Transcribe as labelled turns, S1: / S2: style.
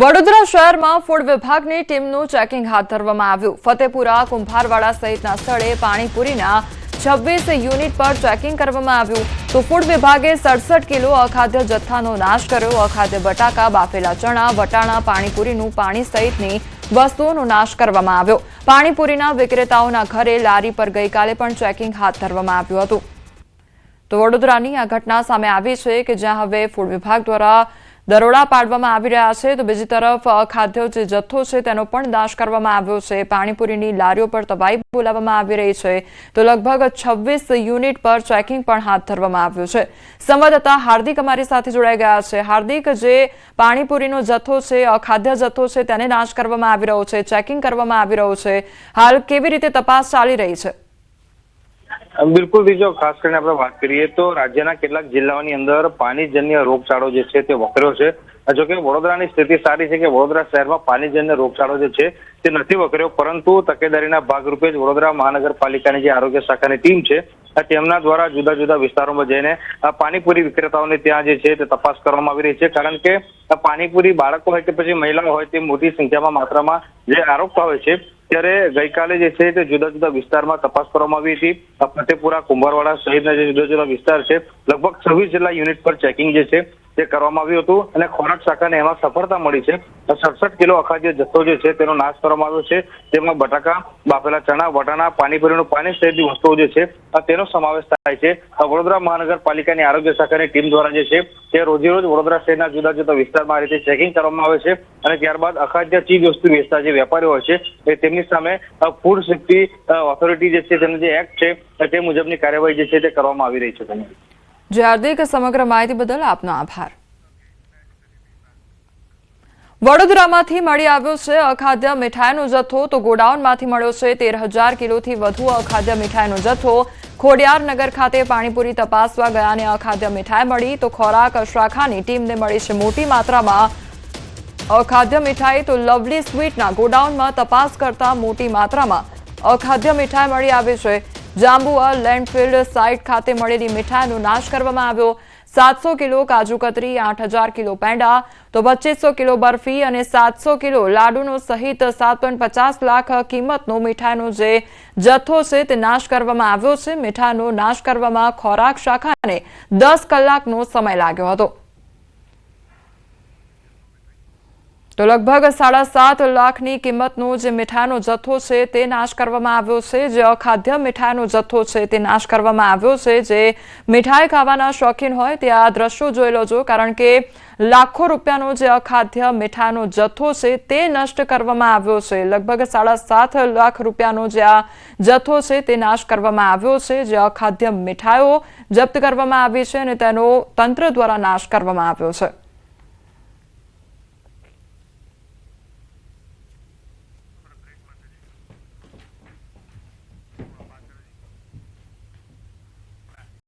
S1: વડોદરા શહેરમાં ફૂડ વિભાગની ટીમનું ચેકિંગ હાથ ધરવામાં આવ્યું. ફતેપુરા, કુંભારવાડા સહિતના સ્થળે પાણીપુરીના છવ્વીસ યુનિટ પર ચેકિંગ કરવામાં આવ્યું. તો ફૂડ વિભાગે સડસઠ કિલો અખાદ્ય જથ્થાનો નાશ કર્યો. અખાદ્ય બટાકા, બાફેલા ચણા, વટાણા, પાણીપુરીનું પાણી સહિતની વસ્તુઓનો નાશ કરવામાં આવ્યો. પાણીપુરીના વિક્રેતાઓના ઘરે લારી પર ગઈકાલે પણ ચેકિંગ હાથ ધરવામાં આવ્યું હતું. તો વડોદરાની આ ઘટના સામે આવી છે કે જ્યાં હવે ફૂડ વિભાગ દ્વારા દરોડા પાડવામાં આવી રહ્યા છે. તો બીજી તરફ ખાદ્ય જે જથ્થો છે તેનો પણ નાશ કરવામાં આવ્યો છે. પાણીપુરીની લારીઓ પર તબાઈ બોલાવવામાં આવી રહી છે. તો લગભગ છવ્વીસ યુનિટ પર ચેકિંગ પણ હાથ ધરવામાં આવ્યું છે. સંવાદદાતા હાર્દિક અમારી સાથે જોડાઈ ગયા છે. હાર્દિક, જે પાણીપુરીનો જથ્થો છે અખાદ્ય જથ્થો છે, તેને નાશ કરવામાં આવી રહ્યો છે. ચેકિંગ કરવામાં આવી રહ્યો છે. હાલ કેવી રીતે તપાસ ચાલી રહી છે?
S2: બિલકુલ બીજો ખાસ કરીને આપણે વાત કરીએ તો રાજ્યના કેટલાક જિલ્લાઓની અંદર પાણીજન્ય રોગચાળો જે છે તે વકર્યો છે. જો કે વડોદરાની સ્થિતિ સારી છે કે વડોદરા શહેરમાં પાણીજન્ય રોગચાળો જે છે તે નથી વકર્યો, પરંતુ તકેદારીના ભાગરૂપે જ વડોદરા મહાનગરપાલિકાની જે આરોગ્ય શાખાની ટીમ છે તેમના દ્વારા જુદા જુદા વિસ્તારોમાં જઈને પાણીપુરી વિક્રેતાઓને ત્યાં જે છે તે તપાસ કરવામાં આવી રહી છે. કારણ કે પાણીપુરી બાળકો હોય કે પછી મહિલાઓ હોય તે મોટી સંખ્યામાં માત્રામાં જે આરોપતા હોય છે ત્યારે ગઈકાલે જે છે તે જુદા જુદા વિસ્તારમાં તપાસ કરવામાં આવી હતી. ફતેપુરા કુંભારવાડા સહિતના જે જુદા જુદા વિસ્તાર છે, લગભગ છવ્વીસ જેટલા યુનિટ પર ચેકિંગ જે છે તે કરવામાં આવ્યું હતું અને ખોરાક શાખાને એમાં સફળતા મળી છે. સડસઠ કિલો અખાદ્ય જથ્થો જે છે તેનો નાશ કરવામાં આવ્યો છે. તેમાં બટાકા, બાફેલા ચણા, વટાણા, પાણીપુરીનું પાણી સહિતની વસ્તુઓ જે છે તેનો સમાવેશ થાય છે. વડોદરા મહાનગરપાલિકાની આરોગ્ય શાખાની ટીમ દ્વારા જે છે, તે રોજેરોજ વડોદરા શહેરના જુદા જુદા વિસ્તારમાં આ રીતે ચેકિંગ કરવામાં આવે છે અને ત્યારબાદ અખાદ્ય ચીજ વસ્તુ વેચતા જે વેપારીઓ હોય છે, એ તેમની સામે ફૂડ સેફ્ટી ઓથોરિટી જે છે, તેનો જે એક્ટ છે, તે મુજબની કાર્યવાહી જે છે, તે કરવામાં આવી રહી છે.
S1: જે હાર્દિક સમગ્ર માહિતી બદલ આપનો આભાર. વડોદરામાંથી મળી આવ્યો છે અખાદ્ય મીઠાઈનો જથ્થો. તો ગોડાઉનમાંથી મળ્યો છે તેર હજાર કિલોથી વધુ અખાદ્ય મીઠાઈનો જથ્થો. ખોડિયારનગર ખાતે પાણીપુરી તપાસવા ગયાને અખાદ્ય મીઠાઈ મળી. તો ખોરાક શાખાની ટીમને મળી છે મોટી માત્રામાં અખાદ્ય મીઠાઈ. તો લવલી સ્વીટના ગોડાઉનમાં તપાસ કરતા મોટી માત્રામાં અખાદ્ય મીઠાઈ મળી આવી છે. જાંબુઆ લેન્ડફિલ્ડ સાઇટ ખાતે મળેલી મીઠાઈનો નાશ કરવામાં આવ્યો. સાતસો કિલો કાજુ કતરી આઠ હજાર કિલો પેંડા, તો પચીસો કિલો બરફી અને સાતસો કિલો લાડુનો સહિત સાત પચાસ લાખ કિંમતનો મીઠાઈનો જે જથ્થો છે તે નાશ કરવામાં આવ્યો છે. મીઠાઈનો નાશ કરવામાં ખોરાક શાખાને દસ કલાકનો સમય લાગ્યો હતો. તો લગભગ સાડા સાત લાખની કિંમતનો જે મીઠાઈનો જથ્થો છે તે નાશ કરવામાં આવ્યો છે. જે અખાદ્ય મીઠાઈનો જથ્થો છે તે નાશ કરવામાં આવ્યો છે. જે મીઠાઈ ખાવાના શોખીન હોય તે આ દ્રશ્યો જોઈ લેજો, કારણ કે લાખો રૂપિયાનો જે અખાદ્ય મીઠાઈનો જથ્થો છે તે નષ્ટ કરવામાં આવ્યો છે. લગભગ સાડા સાત લાખ રૂપિયાનો જે આ જથ્થો છે તે નાશ કરવામાં આવ્યો છે. જે અખાદ્ય મીઠાઈઓ જપ્ત કરવામાં આવી છે અને તેનો તંત્ર દ્વારા નાશ કરવામાં આવ્યો છે.